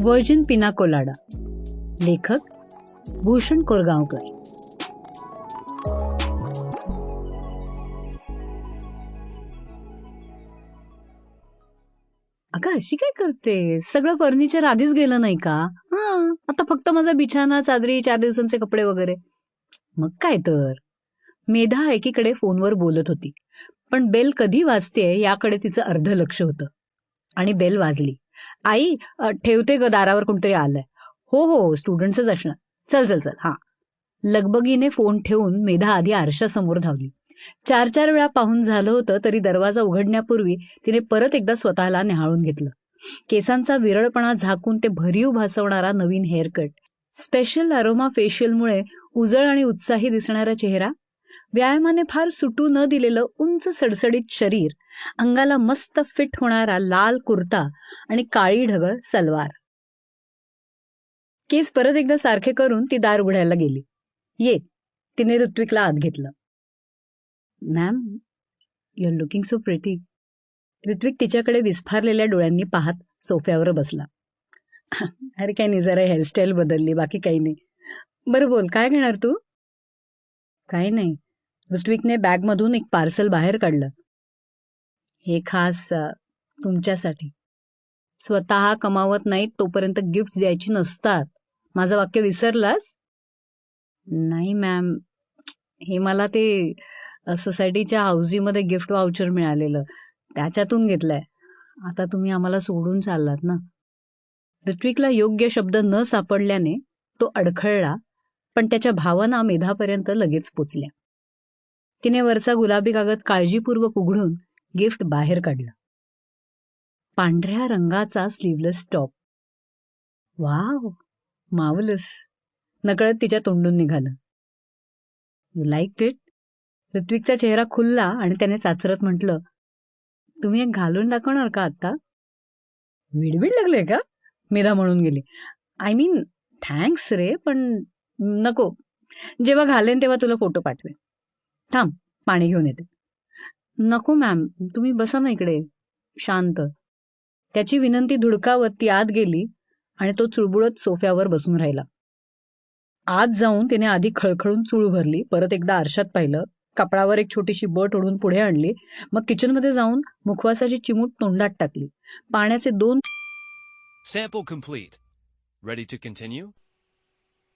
Virgin पिना colada. लेखक भूषण कोरगावकर. अगं अशी काय करते? सगळं फर्निचर आधीच गेलं नाही का? हा आता फक्त माझा बिछाना चादरी चार दिवसांचे कपडे वगैरे. मग काय तर? मेधा एकीकडे फोनवर बोलत होती. पण बेल कधी वाजते याकडे तिचं अर्ध लक्ष होतं. आणि बेल वाजली. आई ठेवते ग दारावर कोणतरी आलंय. हो हो स्टुडंटच असणार चल चल चल हा. लगबगीने फोन ठेवून मेधा आधी आरशासमोर धावली. चार चार वेळा पाहून झालं होतं तरी दरवाजा उघडण्यापूर्वी तिने परत एकदा स्वतःला निहाळून घेतलं. केसांचा विरळपणा झाकून ते भरीव भासवणारा नवीन हेअरकट स्पेशल अरोमा फेशियलमुळे उजळ आणि उत्साही दिसणारा चेहरा व्यायामाने फार सुटू न दिलेलं उंच सडसडीत शरीर अंगाला मस्त फिट होणारा लाल कुर्ता आणि काळी ढगळ सलवार. केस परत एकदा सारखे करून ती दार उघडायला गेली. ये तिने ऋत्विकला आत घेतलं. Ma'am you are looking so pretty Ritwik तिच्याकडे विस्फारलेल्या डोळ्यांनी पाहत सोफ्यावर बसला. अरे काही नाही जरा हेअरस्टाईल बदलली बाकी काही नाही. बरं बोल काय घेणार तू? काही नाही ऋत्विकने बॅगमधून एक पार्सल बाहेर काढलं. हे खास तुमच्यासाठी. स्वतः कमावत नाहीत तोपर्यंत गिफ्ट द्यायची नसतात. माझं वाक्य विसरलास? नाही मॅम. हे मला ते सोसायटीच्या हाऊसीमध्ये गिफ्ट वाउचर मिळालेलं. त्याच्यातून घेतलंय. आता तुम्ही आम्हाला सोडून चाललात ना? ऋत्विकला योग्य शब्द न सापडल्याने तो अडखळला पण त्याच्या भावना मेधापर्यंत लगेच पोचल्या. तिने वरचा गुलाबी कागद काळजीपूर्वक उघडून गिफ्ट बाहेर काढलं. पांढऱ्या रंगाचा स्लीवलेस टॉप. वाव! मावलस. नकळत तिच्या तोंडून निघालं. यू लाईक इट ऋत्विकचा चेहरा खुलला आणि त्याने चाचरत म्हटलं तुम्ही एक घालून दाखवणार का आता विडविड लागले का? मीरा म्हणून गेली. आय मीन थँक्स रे पण नको. जेव्हा घालेन तेव्हा तुला फोटो पाठवेन. थांब पाणी घेऊन येते. नको मॅम तुम्ही बसा ना इकडे शांत. त्याची विनंती धुडकावत ती आत गेली आणि तो चुळबुळत सोफ्यावर बसून राहिला. आत जाऊन तिने आधी खळखळून चूळ भरली परत एकदा आरशात पाहिलं. कपडावर एक छोटीशी बट ओढून पुढे आणली. मग किचनमध्ये जाऊन मुखवासाची चिमूट तोंडात टाकली. पाण्याचे दोन Sample complete. Ready to continue?